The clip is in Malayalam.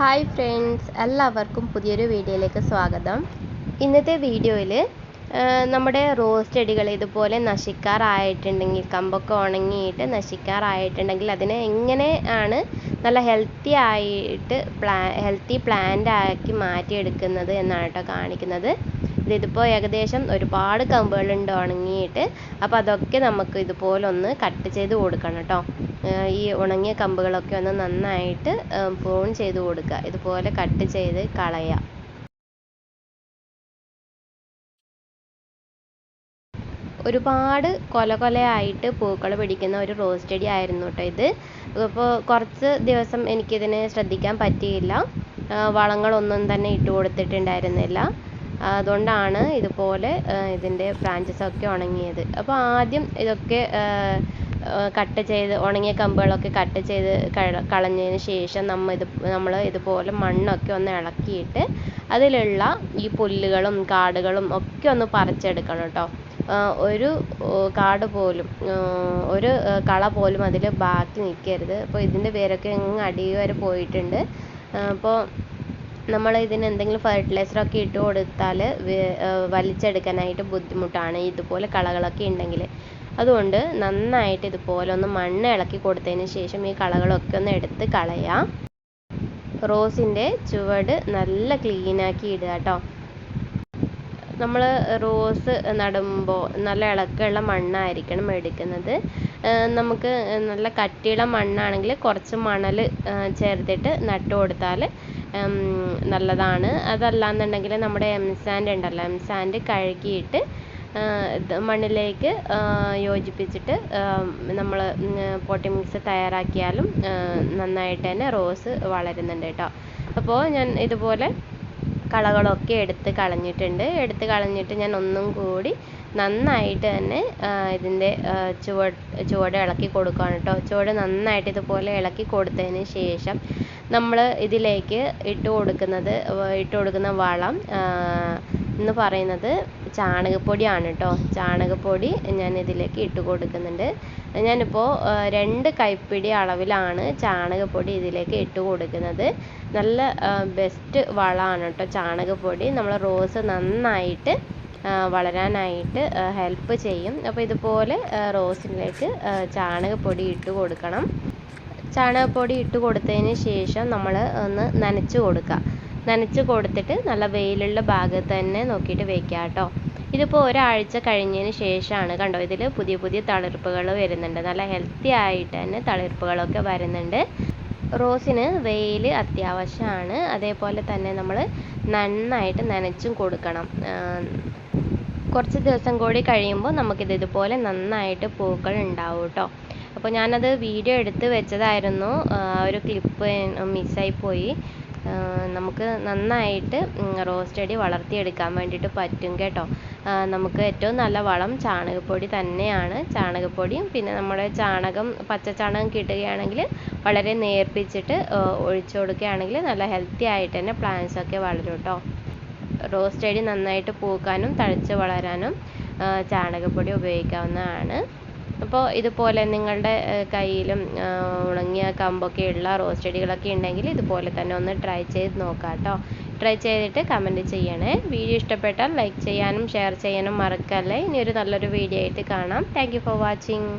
ഹായ് ഫ്രണ്ട്സ് എല്ലാവർക്കും പുതിയൊരു വീഡിയോയിലേക്ക് സ്വാഗതം. ഇന്നത്തെ വീഡിയോയിൽ നമ്മുടെ റോസ് ചെടികൾ ഇതുപോലെ നശിക്കാറായിട്ടുണ്ടെങ്കിൽ കമ്പൊക്കെ ഉണങ്ങിയിട്ട് നശിക്കാറായിട്ടുണ്ടെങ്കിൽ അതിനെ എങ്ങനെ ആണ് നല്ല ഹെൽത്തി ആയിട്ട് പ്ലാ ഹെൽത്തി പ്ലാന്റ് ആക്കി മാറ്റിയെടുക്കുന്നത് എന്നാണ് കേട്ടോ കാണിക്കുന്നത്. ഇതിപ്പോൾ ഏകദേശം ഒരുപാട് കമ്പുകളുണ്ട് ഉണങ്ങിയിട്ട്. അപ്പോൾ അതൊക്കെ നമുക്ക് ഇതുപോലെ ഒന്ന് കട്ട് ചെയ്ത് കൊടുക്കണം കേട്ടോ. ഈ ഉണങ്ങിയ കമ്പുകളൊക്കെ ഒന്ന് നന്നായിട്ട് പ്രൂൺ ചെയ്ത് കൊടുക്കുക. ഇതുപോലെ കട്ട് ചെയ്ത് കളയുക ഒരുപാട് കൊല കൊലയായിട്ട് പൂക്കൾ പിടിക്കുന്ന ഒരു റോസ് ചെടി ആയിരുന്നു കേട്ടോ ഇത്. ഇപ്പോൾ കുറച്ച് ദിവസം എനിക്കിതിനെ ശ്രദ്ധിക്കാൻ പറ്റിയില്ല. വളങ്ങളൊന്നും തന്നെ ഇട്ട് കൊടുത്തിട്ടുണ്ടായിരുന്നില്ല. അതുകൊണ്ടാണ് ഇതുപോലെ ഇതിന്റെ ബ്രാഞ്ചസ് ഒക്കെ ഉണങ്ങിയത്. അപ്പോൾ ആദ്യം ഇതൊക്കെ കട്ട് ചെയ്ത് ഉണങ്ങിയ കമ്പുകളൊക്കെ കട്ട് ചെയ്ത് കളഞ്ഞതിന് ശേഷം നമ്മൾ ഇത് നമ്മൾ ഇതുപോലെ മണ്ണൊക്കെ ഒന്ന് ഇളക്കിയിട്ട് അതിലുള്ള ഈ പുല്ലുകളും കാടുകളും ഒക്കെ ഒന്ന് പറിച്ചെടുക്കണം കേട്ടോ. ഒരു കാട് പോലും ഒരു കള പോലും അതിൽ ബാക്കി നിൽക്കരുത്. അപ്പോൾ ഇതിന്റെ വേരൊക്കെ അങ്ങ് അടി വരെ പോയിട്ടുണ്ട് അപ്പോൾ നമ്മൾ ഇതിന് എന്തെങ്കിലും ഫെർട്ടിലൈസറൊക്കെ ഇട്ട് കൊടുത്താൽ വലിച്ചെടുക്കാനായിട്ട് ബുദ്ധിമുട്ടാണ്. ഇതുപോലെ കളകളൊക്കെ ഉണ്ടെങ്കിൽ അതുകൊണ്ട് നന്നായിട്ട് ഇതുപോലെ ഒന്ന് മണ്ണ് ഇളക്കി കൊടുത്തതിന് ശേഷം ഈ കളകളൊക്കെ ഒന്ന് എടുത്ത് കളയാം. റോസിന്റെ ചുവട് നല്ല ക്ലീനാക്കി ഇടുക കേട്ടോ നമ്മൾ റോസ് നടുമ്പോൾ നല്ല ഇളക്കമുള്ള മണ്ണായിരിക്കണം എടുക്കുന്നത്. നമുക്ക് നല്ല കട്ടിയുള്ള മണ്ണാണെങ്കിൽ കുറച്ച് മണൽ ചേർത്തിട്ട് നട്ടു കൊടുത്താൽ നല്ലതാണ്. അതല്ലാന്നുണ്ടെങ്കിൽ നമ്മുടെ എം സാൻഡ് ഉണ്ടല്ലോ എം സാൻഡ് കഴുകിയിട്ട് മണ്ണിലേക്ക് യോജിപ്പിച്ചിട്ട് നമ്മൾ പോട്ടി മിക്സ് തയ്യാറാക്കിയാലും നന്നായിട്ട് തന്നെ റോസ് വളരുന്നുണ്ട് കേട്ടോ. അപ്പോൾ ഞാൻ ഇതുപോലെ കളകളൊക്കെ എടുത്ത് കളഞ്ഞിട്ടുണ്ട്. എടുത്ത് കളഞ്ഞിട്ട് ഞാൻ ഒന്നും കൂടി നന്നായിട്ട് തന്നെ ഇതിന്റെ ചുവട് ചുവട് ഇളക്കി കൊടുക്കുകയാണ് കേട്ടോ. ചുവട് നന്നായിട്ട് ഇതുപോലെ ഇളക്കി കൊടുത്തതിന് ശേഷം നമ്മൾ ഇതിലേക്ക് ഇട്ട് കൊടുക്കുന്നത് ഇട്ട് കൊടുക്കുന്ന വളം എന്ന് പറയുന്നത് ചാണകപ്പൊടിയാണ് കേട്ടോ. ചാണകപ്പൊടി ഞാൻ ഇതിലേക്ക് ഇട്ട് കൊടുക്കുന്നുണ്ട്. ഞാനിപ്പോൾ രണ്ട് കൈപ്പിടി അളവിലാണ് ചാണകപ്പൊടി ഇതിലേക്ക് ഇട്ട് കൊടുക്കുന്നത്. നല്ല ബെസ്റ്റ് വളമാണ് കേട്ടോ ചാണകപ്പൊടി. നമ്മൾ റോസ് നന്നായിട്ട് വളരാനായിട്ട് ഹെൽപ്പ് ചെയ്യും. അപ്പോൾ ഇതുപോലെ റോസിലേക്ക് ചാണകപ്പൊടി ഇട്ട് കൊടുക്കണം. ചാണകപ്പൊടി ഇട്ട് കൊടുത്തതിന് ശേഷം നമ്മൾ ഒന്ന് നനച്ച് കൊടുക്കുക നനച്ച് കൊടുത്തിട്ട് നല്ല വെയിലുള്ള ഭാഗത്ത് തന്നെ നോക്കിയിട്ട് വെക്കുക കേട്ടോ. ഇതിപ്പോൾ ഒരാഴ്ച കഴിഞ്ഞതിന് ശേഷമാണ് കണ്ടോ ഇതിൽ പുതിയ പുതിയ തളിർപ്പുകൾ വരുന്നുണ്ട്. നല്ല ഹെൽത്തി ആയിട്ട് തന്നെ തളിർപ്പുകളൊക്കെ വരുന്നുണ്ട്. റോസിന് വെയിൽ അത്യാവശ്യമാണ്. അതേപോലെ തന്നെ നമ്മൾ നന്നായിട്ട് നനച്ചും കൊടുക്കണം. കുറച്ച് ദിവസം കൂടി കഴിയുമ്പോൾ നമുക്കിത് ഇതുപോലെ നന്നായിട്ട് പൂക്കൾ ഉണ്ടാവും കേട്ടോ. അപ്പോൾ ഞാനത് വീഡിയോ എടുത്ത് വെച്ചതായിരുന്നു. ഒരു ക്ലിപ്പ് മിസ്സായി പോയി. നമുക്ക് നന്നായിട്ട് റോസ് ചെടി വളർത്തിയെടുക്കാൻ വേണ്ടിയിട്ട് പറ്റും കേട്ടോ. നമുക്ക് ഏറ്റവും നല്ല വളം ചാണകപ്പൊടി തന്നെയാണ്. ചാണകപ്പൊടിയും പിന്നെ നമ്മുടെ ചാണകം പച്ച ചാണകം കിട്ടുകയാണെങ്കിൽ വളരെ നേർപ്പിച്ചിട്ട് ഒഴിച്ചു കൊടുക്കുകയാണെങ്കിൽ നല്ല ഹെൽത്തി ആയിട്ട് തന്നെ പ്ലാന്റ്സ് ഒക്കെ വളരും കേട്ടോ. റോസ് ചെടി നന്നായിട്ട് പൂക്കാനും തഴച്ച് വളരാനും ചാണകപ്പൊടി ഉപയോഗിക്കാവുന്നതാണ്. അപ്പോൾ ഇതുപോലെ നിങ്ങളുടെ കയ്യിലും ഉണങ്ങിയ കമ്പൊക്കെ ഉള്ള റോസ് ചെടികളൊക്കെ ഉണ്ടെങ്കിൽ ഇതുപോലെ തന്നെ ഒന്ന് ട്രൈ ചെയ്ത് നോക്കാം കേട്ടോ. ട്രൈ ചെയ്തിട്ട് കമന്റ് ചെയ്യണേ. വീഡിയോ ഇഷ്ടപ്പെട്ടാൽ ലൈക്ക് ചെയ്യാനും ഷെയർ ചെയ്യാനും മറക്കല്ലേ. ഇനി ഒരു നല്ലൊരു വീഡിയോ ആയിട്ട് കാണാം. Thank for watching